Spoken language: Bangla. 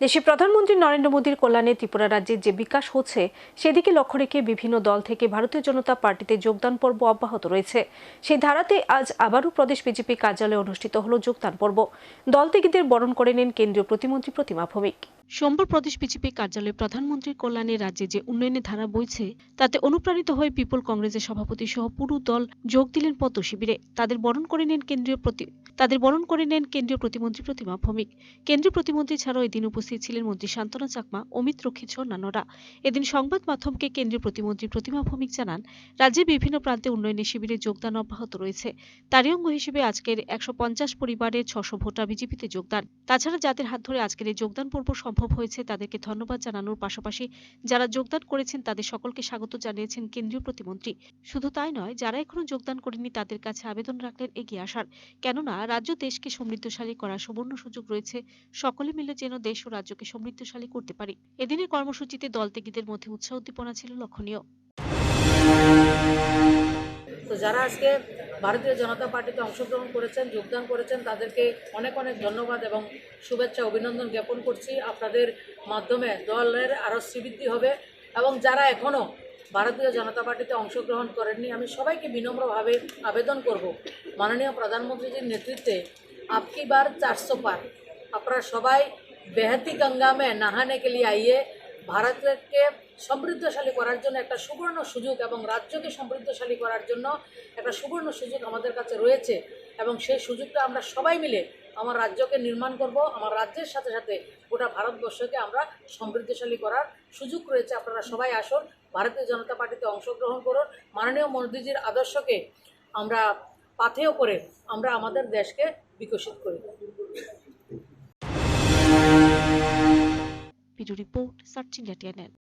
দেশে প্রধানমন্ত্রী নরেন্দ্র মোদীর কল্যাণে ত্রিপুরা রাজ্যের যে বিকাশ হচ্ছে, সেদিকে লক্ষ্য রেখে বিভিন্ন দল থেকে ভারতীয় জনতা পার্টিতে যোগদান পর্ব অব্যাহত রয়েছে। সেই ধারাতে আজ আবারও প্রদেশ বিজেপি কার্যালয়ে অনুষ্ঠিত হল যোগদান পর্ব। দল থেকে বরণ করে নেন কেন্দ্রীয় প্রতিমন্ত্রী প্রতিমা ভৌমিক। সোমবার প্রদেশ বিজেপি কার্যালয়ে প্রধানমন্ত্রীর কল্যাণে রাজ্যে যে উন্নয়নের ধারা বইছে, তাতে অনুপ্রাণিত হয়ে পিপল কংগ্রেসের সভাপতি সহ পুরো দল যোগ দিলেন পদ্ম শিবিরে। তাদের বরণ করে নেন কেন্দ্রীয় প্রতি, তাদের বরণ করে নেন কেন্দ্রীয় প্রতিমন্ত্রী প্রতিমা ভৌমিক। কেন্দ্রীয় প্রতিমন্ত্রী ছাড়াও এদিন উপস্থিত ছিলেন মন্ত্রী শান্তনা চাকমা, অমিত রক্ষিত সহ অন্যান্যরা এদিন সংবাদ মাধ্যমকে কেন্দ্রীয় প্রতিমন্ত্রী প্রতিমা ভৌমিক জানান, রাজ্যে বিভিন্ন প্রান্তে উন্নয়নের শিবিরে যোগদান অব্যাহত রয়েছে। তারই অঙ্গ হিসেবে আজকের একশো পঞ্চাশ পরিবারের ছশো ভোটার বিজেপিতে যোগদান। তাছাড়া যাদের হাত ধরে আজকের এই যোগদান পর্ব সম্ভব হয়েছে তাদেরকে ধন্যবাদ জানানোর পাশাপাশি যারা যোগদান করেছেন তাদের সকলকে স্বাগত জানিয়েছেন কেন্দ্রীয় প্রতিমন্ত্রী। শুধু তাই নয়, যারা এখনও যোগদান করেনি তাদের কাছে আবেদন রাখলেন এগিয়ে আসার। কেননা রাজ্য দেশকে সমৃদ্ধশালী করার সুবর্ণ সুযোগ রয়েছে, সকলে মিলে যেন দেশ ও রাজ্যকে সমৃদ্ধশালী করতে পারি। এদিনের কর্মসূচিতে দল ত্যাগীদের মধ্যে উৎসাহ উদ্দীপনা ছিল লক্ষণীয়। তো যারা আজকে ভারতীয় জনতা পার্টিতে অংশগ্রহণ করেছেন, যোগদান করেছেন। তাদেরকে অনেক অনেক ধন্যবাদ এবং শুভেচ্ছা, অভিনন্দন জ্ঞাপন করছি। আপনাদের মাধ্যমে দলের আরও শ্রীবৃদ্ধি হবে এবং যারা এখনও ভারতীয় জনতা পার্টিতে অংশগ্রহণ করেননি, আমি সবাইকে বিনম্রভাবে আবেদন করব। মাননীয় প্রধানমন্ত্রীজির নেতৃত্বে আপকি বার চারশো পার। আপনারা সবাই বেহাতি গঙ্গা মে নাহানে কে লিয়ে আইয়ে ভারতকে সমৃদ্ধশালী করার জন্য একটা সুবর্ণ সুযোগ এবং রাজ্যকে সমৃদ্ধশালী করার জন্য একটা সুবর্ণ সুযোগ আমাদের কাছে রয়েছে। এবং সেই সুযোগটা আমরা সবাই মিলে আমার রাজ্যকে নির্মাণ করব। আমার রাজ্যের সাথে সাথে গোটা ভারতবর্ষকে আমরা সমৃদ্ধশালী করার সুযোগ রয়েছে। আপনারা সবাই আসুন, ভারতীয় জনতা পার্টিতে অংশগ্রহণ করুন। মাননীয় মোদীজির আদর্শকে আমরা পাথেয় করে আমরা আমাদের দেশকে বিকশিত করি। video report, searching at Yatianan.